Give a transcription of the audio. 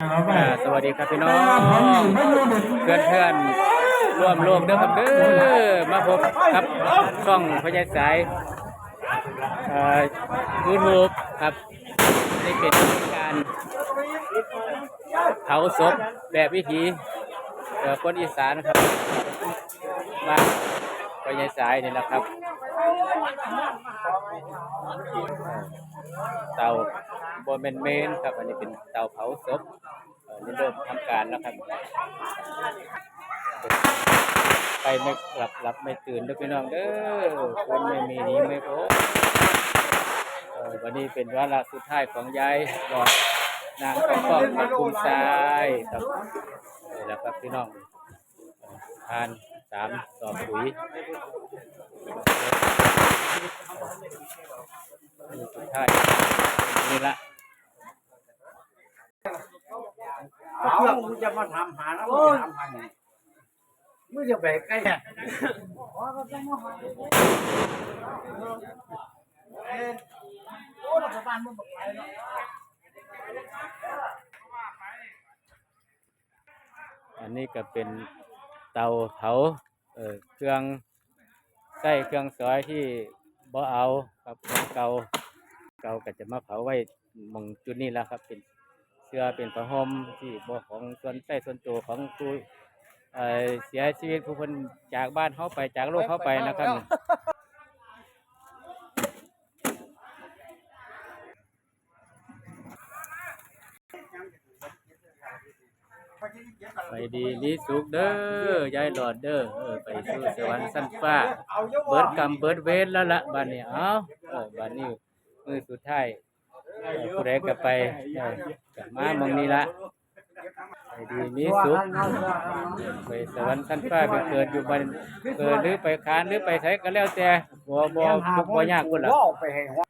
อ่าสวัสดีครับพี่น้องเพื่อนเพื่อนๆร่วมโลกเด้อครับเด้อมาพบครับช่องพญายสายยูทูบครับนี่เป็นการเผาศพแบบวิถีเอ่อคนอีสานครับมาพญายสายนี่แหละครับเตา บนเมนเมนครับ อันนี้เป็นเตาเผาศพเอ่อนี่เริ่มทำการแล้วครับไปไม่หลับหลับไม่ตื่นเด้อพี่น้องเด้อคนไม่มีนี้ไม่พบเอ่อวันนี้เป็นวาระสุดท้ายของยายหลอดนางข้าป้อมกับคุมทรายครับนี่แหละครับพี่น้องอ่อทานสามสอบปุ๋ยสุดท้ายนี่ละ เอามึงจะมาทำหาแล้วมึงจะทำพันไงมึงจะไปใกล้อันนี้ก็เป็นเตาเผาเอ่อเครื่องใส้เครื่องซอยที่บ่เอาครับของเก่าเก่าก็จะมาเผาไว้หมองจุดนี้แล้วครับเป็น เสื้อเป็นผ้าห่มที่บ่ของส่วนใต้ส่วนตัวของผู้เอ่อเสียชีวิตผู้คนจากบ้านเขาไปจากโลกเขาไปนะครับ ไปดีมีสุขเด้อยายหลอดเด้อเออไปสู่สวรรค์สั้นฟ้า เบิดกรรมเบิดเวรแล้วละบัดนี้เอาเออบัดนี้มือสุดท้ายเออ ผู้ใดก็ไปกลับมามองนี้ละไปดีมีสุขไปสวรรค์ชั้นฟ้าไปเกิดอยู่บนเกิดหรือไปคานหรือไปไสก็แล้วแต่บ่บ่บ่ยากพุ่นล่ะ